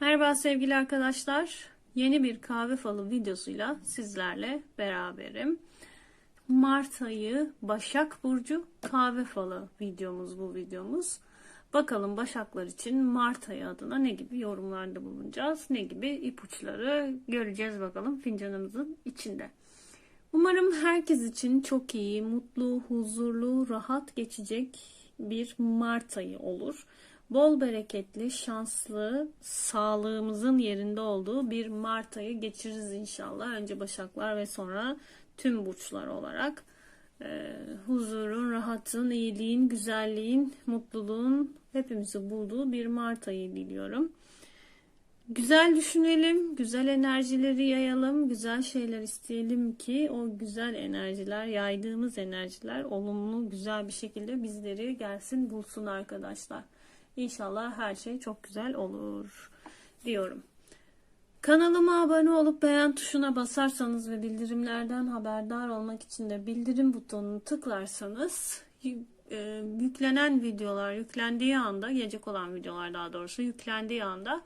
Merhaba sevgili arkadaşlar. Yeni bir kahve falı videosuyla sizlerle beraberim. Mart ayı Başak Burcu kahve falı videomuz bu videomuz. Bakalım Başaklar için Mart ayı adına ne gibi yorumlarda bulunacağız, ne gibi ipuçları göreceğiz bakalım fincanımızın içinde. Umarım herkes için çok iyi, mutlu, huzurlu, rahat geçecek bir Mart ayı olur. Bol bereketli, şanslı, sağlığımızın yerinde olduğu bir Mart ayı geçiririz inşallah. Önce Başaklar ve sonra tüm burçlar olarak e, huzurun, rahatın, iyiliğin, güzelliğin, mutluluğun hepimizi bulduğu bir Mart ayı diliyorum. Güzel düşünelim, güzel enerjileri yayalım, güzel şeyler isteyelim ki o güzel enerjiler, yaydığımız enerjiler olumlu, güzel bir şekilde bizleri gelsin, bulsun arkadaşlar. İnşallah her şey çok güzel olur diyorum. Kanalıma abone olup beğen tuşuna basarsanız ve bildirimlerden haberdar olmak için de bildirim butonunu tıklarsanız e, yüklenen videolar yüklendiği anda gelecek olan videolar daha doğrusu yüklendiği anda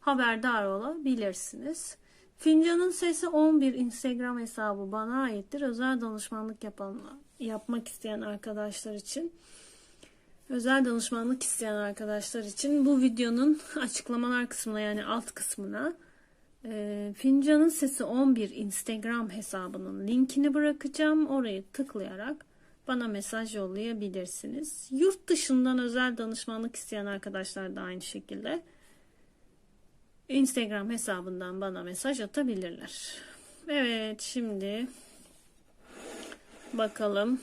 haberdar olabilirsiniz. Fincanın Sesi 11 Instagram hesabı bana aittir. Özel danışmanlık yapan, yapmak isteyen arkadaşlar için özel danışmanlık isteyen arkadaşlar için bu videonun açıklamalar kısmına yani alt kısmına e, Fincanın Sesi 11 Instagram hesabının linkini bırakacağım. Orayı tıklayarak bana mesaj yollayabilirsiniz. Yurt dışından özel danışmanlık isteyen arkadaşlar da aynı şekilde Instagram hesabından bana mesaj atabilirler. Evet şimdi bakalım.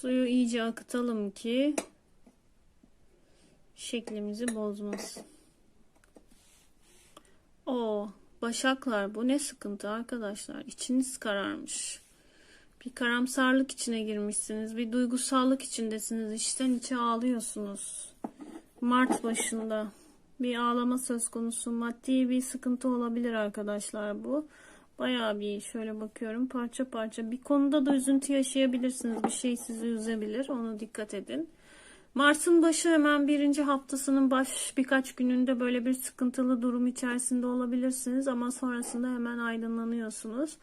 Suyu iyice akıtalım ki şeklimizi bozmasın. O başaklar bu ne sıkıntı arkadaşlar. İçiniz kararmış. Bir karamsarlık içine girmişsiniz. Bir duygusallık içindesiniz. İçten içe ağlıyorsunuz. Mart başında bir ağlama söz konusu. Maddi bir sıkıntı olabilir arkadaşlar bu. Bayağı bir şöyle bakıyorum parça parça. Bir konuda da üzüntü yaşayabilirsiniz. Bir şey sizi üzebilir. Onu dikkat edin. Mars'ın başı hemen birinci haftasının baş birkaç gününde böyle bir sıkıntılı durum içerisinde olabilirsiniz. Ama sonrasında hemen aydınlanıyorsunuz.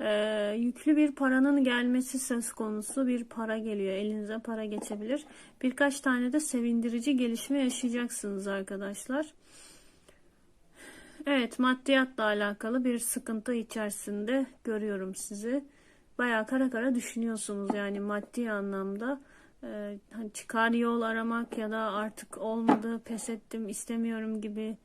Ee, yüklü bir paranın gelmesi söz konusu bir para geliyor elinize para geçebilir birkaç tane de sevindirici gelişme yaşayacaksınız arkadaşlar evet maddiyatla alakalı bir sıkıntı içerisinde görüyorum sizi bayağı kara kara düşünüyorsunuz yani maddi anlamda ee, hani çıkar yol aramak ya da artık olmadı pes ettim istemiyorum gibi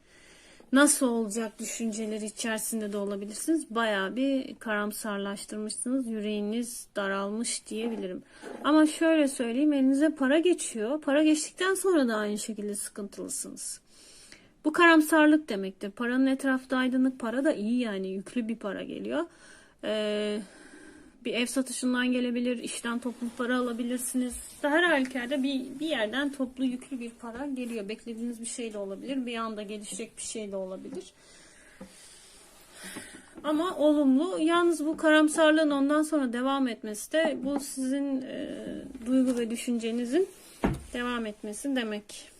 nasıl olacak düşünceleri içerisinde de olabilirsiniz. Bayağı bir karamsarlaştırmışsınız. Yüreğiniz daralmış diyebilirim. Ama şöyle söyleyeyim elinize para geçiyor. Para geçtikten sonra da aynı şekilde sıkıntılısınız. Bu karamsarlık demektir. Paranın etrafta aydınlık para da iyi yani yüklü bir para geliyor. Ee, bir ev satışından gelebilir, işten toplu para alabilirsiniz. Her halükarda bir, bir yerden toplu yüklü bir para geliyor. Beklediğiniz bir şey de olabilir, bir anda gelişecek bir şey de olabilir. Ama olumlu. Yalnız bu karamsarlığın ondan sonra devam etmesi de bu sizin e, duygu ve düşüncenizin devam etmesi demek.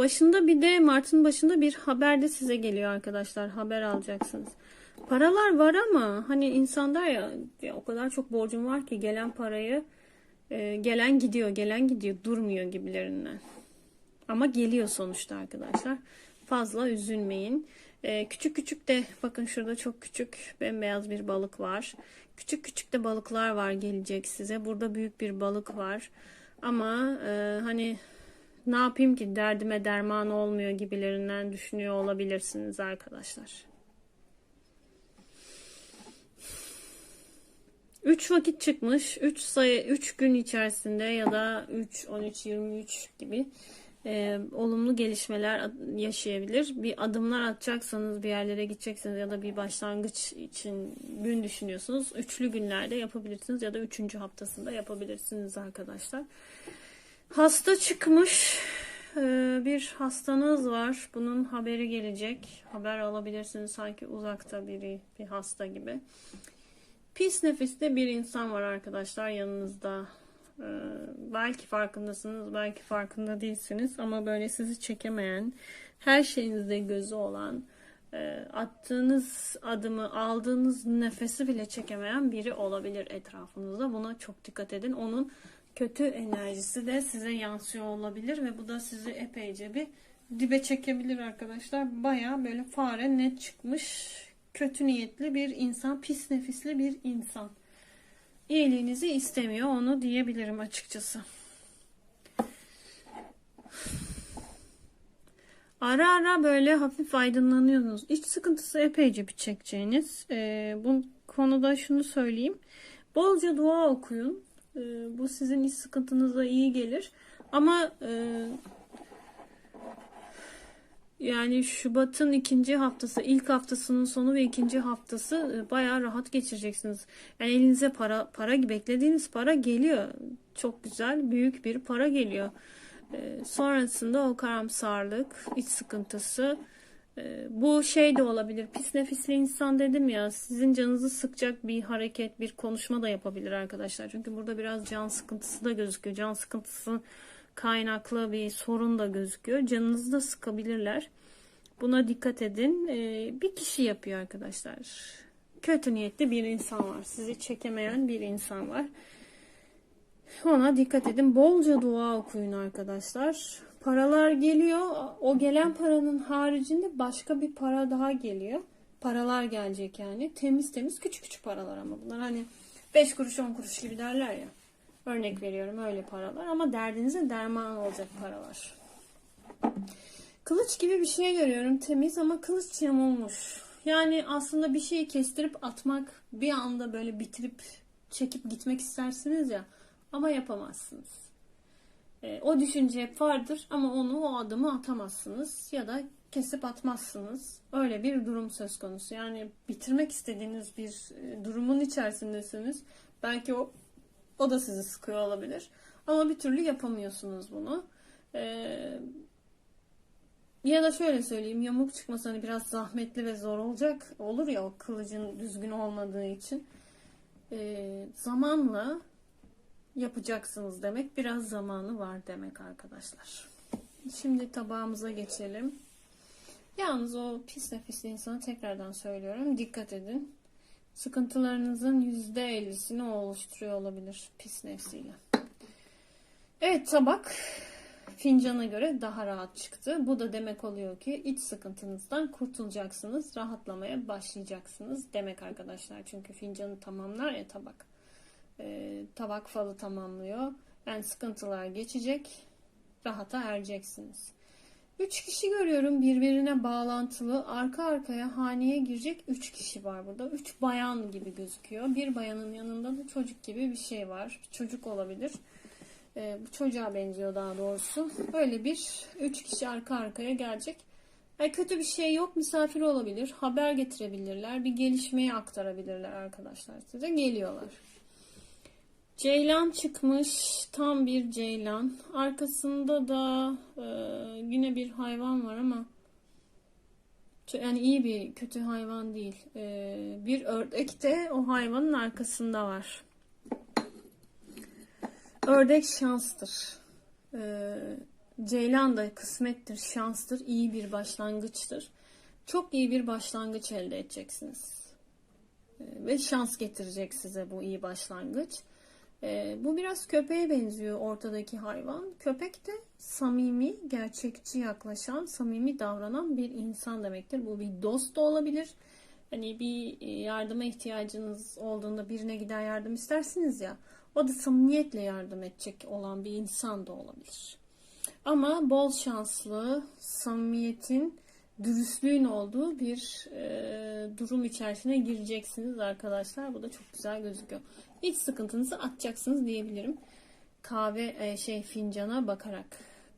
Başında bir de Mart'ın başında bir haber de size geliyor arkadaşlar. Haber alacaksınız. Paralar var ama hani insan der ya, ya o kadar çok borcum var ki gelen parayı e, gelen gidiyor gelen gidiyor durmuyor gibilerinden. Ama geliyor sonuçta arkadaşlar. Fazla üzülmeyin. E, küçük küçük de bakın şurada çok küçük bembeyaz bir balık var. Küçük küçük de balıklar var gelecek size. Burada büyük bir balık var. Ama e, hani ne yapayım ki derdime derman olmuyor gibilerinden düşünüyor olabilirsiniz arkadaşlar. 3 vakit çıkmış. 3 sayı 3 gün içerisinde ya da 3 13 23 gibi e, olumlu gelişmeler yaşayabilir. Bir adımlar atacaksanız bir yerlere gideceksiniz ya da bir başlangıç için gün düşünüyorsunuz. Üçlü günlerde yapabilirsiniz ya da üçüncü haftasında yapabilirsiniz arkadaşlar. Hasta çıkmış. E, bir hastanız var. Bunun haberi gelecek. Haber alabilirsiniz sanki uzakta biri bir hasta gibi. Pis nefisli bir insan var arkadaşlar yanınızda. Ee, belki farkındasınız, belki farkında değilsiniz ama böyle sizi çekemeyen, her şeyinizde gözü olan, e, attığınız adımı, aldığınız nefesi bile çekemeyen biri olabilir etrafınızda. Buna çok dikkat edin. Onun kötü enerjisi de size yansıyor olabilir ve bu da sizi epeyce bir dibe çekebilir arkadaşlar. Baya böyle fare net çıkmış kötü niyetli bir insan, pis nefisli bir insan. İyiliğinizi istemiyor onu diyebilirim açıkçası. Ara ara böyle hafif aydınlanıyorsunuz. İç sıkıntısı epeyce bir çekeceğiniz. Ee, bu konuda şunu söyleyeyim. Bolca dua okuyun. Ee, bu sizin iç sıkıntınıza iyi gelir. Ama e, yani Şubat'ın ikinci haftası, ilk haftasının sonu ve ikinci haftası e, bayağı rahat geçireceksiniz. Yani elinize para, para beklediğiniz para geliyor. Çok güzel, büyük bir para geliyor. E, sonrasında o karamsarlık, iç sıkıntısı, bu şey de olabilir. Pis nefisli insan dedim ya, sizin canınızı sıkacak bir hareket, bir konuşma da yapabilir arkadaşlar. Çünkü burada biraz can sıkıntısı da gözüküyor. Can sıkıntısı kaynaklı bir sorun da gözüküyor. Canınızı da sıkabilirler. Buna dikkat edin. Ee, bir kişi yapıyor arkadaşlar. Kötü niyetli bir insan var. Sizi çekemeyen bir insan var. Ona dikkat edin. Bolca dua okuyun arkadaşlar. Paralar geliyor. O gelen paranın haricinde başka bir para daha geliyor. Paralar gelecek yani. Temiz temiz küçük küçük paralar ama bunlar hani 5 kuruş 10 kuruş gibi derler ya. Örnek veriyorum öyle paralar ama derdinize derman olacak paralar. Kılıç gibi bir şey görüyorum temiz ama kılıç yamulmuş. Yani aslında bir şeyi kestirip atmak bir anda böyle bitirip çekip gitmek istersiniz ya ama yapamazsınız. E, o düşünce hep vardır ama onu o adımı atamazsınız ya da kesip atmazsınız. Öyle bir durum söz konusu. Yani bitirmek istediğiniz bir e, durumun içerisindesiniz. Belki o o da sizi sıkıyor olabilir. Ama bir türlü yapamıyorsunuz bunu. Ee, ya da şöyle söyleyeyim yamuk çıkması hani biraz zahmetli ve zor olacak. Olur ya o kılıcın düzgün olmadığı için. Ee, zamanla yapacaksınız demek. Biraz zamanı var demek arkadaşlar. Şimdi tabağımıza geçelim. Yalnız o pis nefisli insanı tekrardan söylüyorum. Dikkat edin sıkıntılarınızın %50'sini o oluşturuyor olabilir pis nefsiyle. Evet tabak fincana göre daha rahat çıktı. Bu da demek oluyor ki iç sıkıntınızdan kurtulacaksınız, rahatlamaya başlayacaksınız demek arkadaşlar. Çünkü fincanı tamamlar ya tabak. Ee, tabak falı tamamlıyor. Yani sıkıntılar geçecek, rahata ereceksiniz. Üç kişi görüyorum birbirine bağlantılı. Arka arkaya haneye girecek üç kişi var burada. Üç bayan gibi gözüküyor. Bir bayanın yanında da çocuk gibi bir şey var. Bir çocuk olabilir. Ee, bu çocuğa benziyor daha doğrusu. Böyle bir üç kişi arka arkaya gelecek. Yani kötü bir şey yok. Misafir olabilir. Haber getirebilirler. Bir gelişmeyi aktarabilirler arkadaşlar size. Geliyorlar. Ceylan çıkmış. Tam bir ceylan. Arkasında da e, yine bir hayvan var ama yani iyi bir kötü hayvan değil. E, bir ördek de o hayvanın arkasında var. Ördek şanstır. E, ceylan da kısmettir, şanstır, iyi bir başlangıçtır. Çok iyi bir başlangıç elde edeceksiniz. E, ve şans getirecek size bu iyi başlangıç. E, bu biraz köpeğe benziyor ortadaki hayvan. Köpek de samimi, gerçekçi yaklaşan, samimi davranan bir insan demektir. Bu bir dost da olabilir. Hani bir e, yardıma ihtiyacınız olduğunda birine gider yardım istersiniz ya. O da samimiyetle yardım edecek olan bir insan da olabilir. Ama bol şanslı, samimiyetin, dürüstlüğün olduğu bir e, durum içerisine gireceksiniz arkadaşlar. Bu da çok güzel gözüküyor. İç sıkıntınızı atacaksınız diyebilirim. Kahve e, şey fincana bakarak.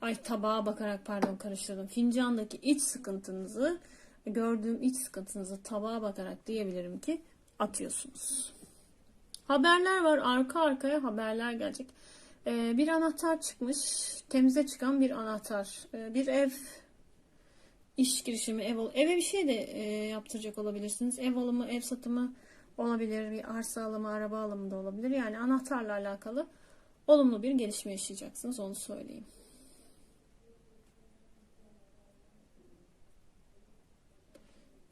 Ay tabağa bakarak pardon karıştırdım. Fincandaki iç sıkıntınızı gördüğüm iç sıkıntınızı tabağa bakarak diyebilirim ki atıyorsunuz. Haberler var. Arka arkaya haberler gelecek. Ee, bir anahtar çıkmış. Temize çıkan bir anahtar. Ee, bir ev iş girişimi, ev eve bir şey de e, yaptıracak olabilirsiniz. Ev alımı, ev satımı olabilir, bir arsa alımı, araba alımı da olabilir. Yani anahtarla alakalı olumlu bir gelişme yaşayacaksınız onu söyleyeyim.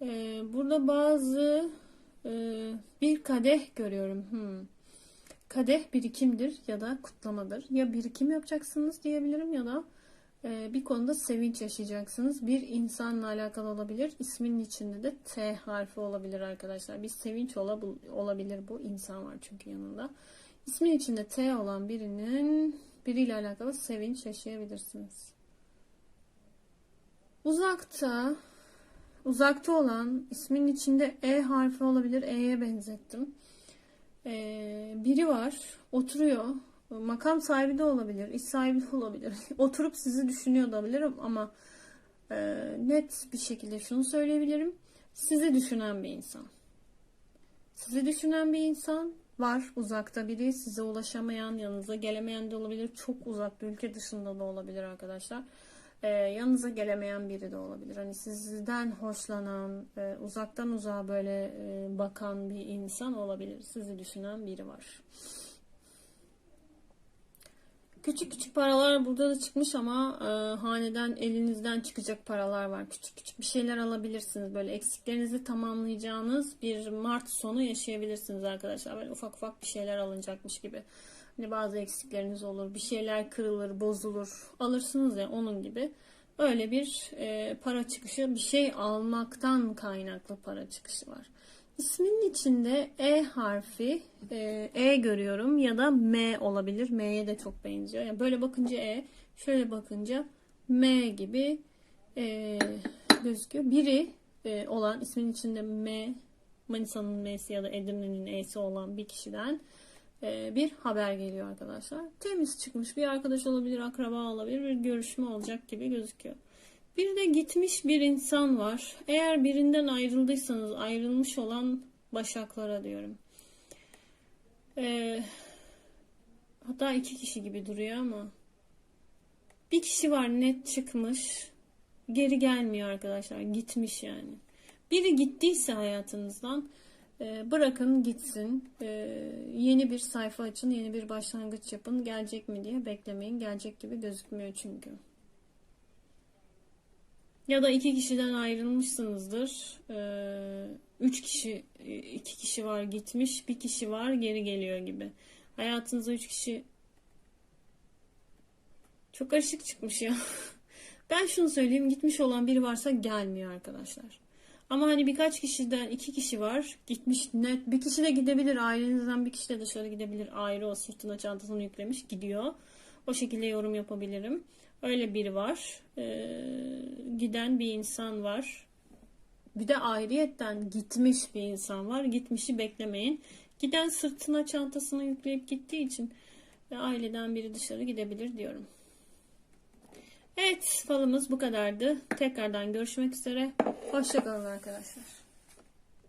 Ee, burada bazı e, bir kadeh görüyorum. Hmm. Kadeh birikimdir ya da kutlamadır. Ya birikim yapacaksınız diyebilirim ya da bir konuda sevinç yaşayacaksınız. Bir insanla alakalı olabilir. İsminin içinde de T harfi olabilir arkadaşlar. Bir sevinç olabil- olabilir bu. insan var çünkü yanında. İsmin içinde T olan birinin biriyle alakalı sevinç yaşayabilirsiniz. Uzakta uzakta olan ismin içinde E harfi olabilir. E'ye benzettim. Ee, biri var, oturuyor. Makam sahibi de olabilir, iş sahibi de olabilir. Oturup sizi düşünüyor da olabilir ama e, net bir şekilde şunu söyleyebilirim. Sizi düşünen bir insan. Sizi düşünen bir insan var. Uzakta biri, size ulaşamayan, yanınıza gelemeyen de olabilir. Çok uzak bir ülke dışında da olabilir arkadaşlar. Ee, yanınıza gelemeyen biri de olabilir. Hani sizden hoşlanan, e, uzaktan uzağa böyle e, bakan bir insan olabilir. Sizi düşünen biri var. Küçük küçük paralar burada da çıkmış ama e, haneden elinizden çıkacak paralar var. Küçük küçük bir şeyler alabilirsiniz. Böyle eksiklerinizi tamamlayacağınız bir Mart sonu yaşayabilirsiniz arkadaşlar. Böyle ufak ufak bir şeyler alınacakmış gibi. Hani bazı eksikleriniz olur. Bir şeyler kırılır, bozulur. Alırsınız ya onun gibi. Öyle bir e, para çıkışı, bir şey almaktan kaynaklı para çıkışı var. İsminin içinde E harfi, e, E görüyorum ya da M olabilir. M'ye de çok benziyor. Yani böyle bakınca E, şöyle bakınca M gibi e, gözüküyor. Biri e, olan ismin içinde M, Manisa'nın M'si ya da Edirne'nin E'si olan bir kişiden e, bir haber geliyor arkadaşlar. Temiz çıkmış bir arkadaş olabilir, akraba olabilir, bir görüşme olacak gibi gözüküyor. Bir de gitmiş bir insan var. Eğer birinden ayrıldıysanız ayrılmış olan başaklara diyorum. Ee, hatta iki kişi gibi duruyor ama bir kişi var net çıkmış. Geri gelmiyor arkadaşlar. Gitmiş yani. Biri gittiyse hayatınızdan e, bırakın gitsin. E, yeni bir sayfa açın. Yeni bir başlangıç yapın. Gelecek mi diye beklemeyin. Gelecek gibi gözükmüyor çünkü. Ya da iki kişiden ayrılmışsınızdır. Ee, üç kişi, iki kişi var gitmiş, bir kişi var geri geliyor gibi. Hayatınıza üç kişi çok karışık çıkmış ya. Ben şunu söyleyeyim, gitmiş olan biri varsa gelmiyor arkadaşlar. Ama hani birkaç kişiden iki kişi var gitmiş net. Bir kişi de gidebilir ailenizden bir kişi de dışarı gidebilir ayrı o sırtına çantasını yüklemiş gidiyor. O şekilde yorum yapabilirim. Öyle biri var. Ee, giden bir insan var. Bir de ayrıyetten gitmiş bir insan var. Gitmişi beklemeyin. Giden sırtına çantasını yükleyip gittiği için e, aileden biri dışarı gidebilir diyorum. Evet falımız bu kadardı. Tekrardan görüşmek üzere. Hoşçakalın arkadaşlar.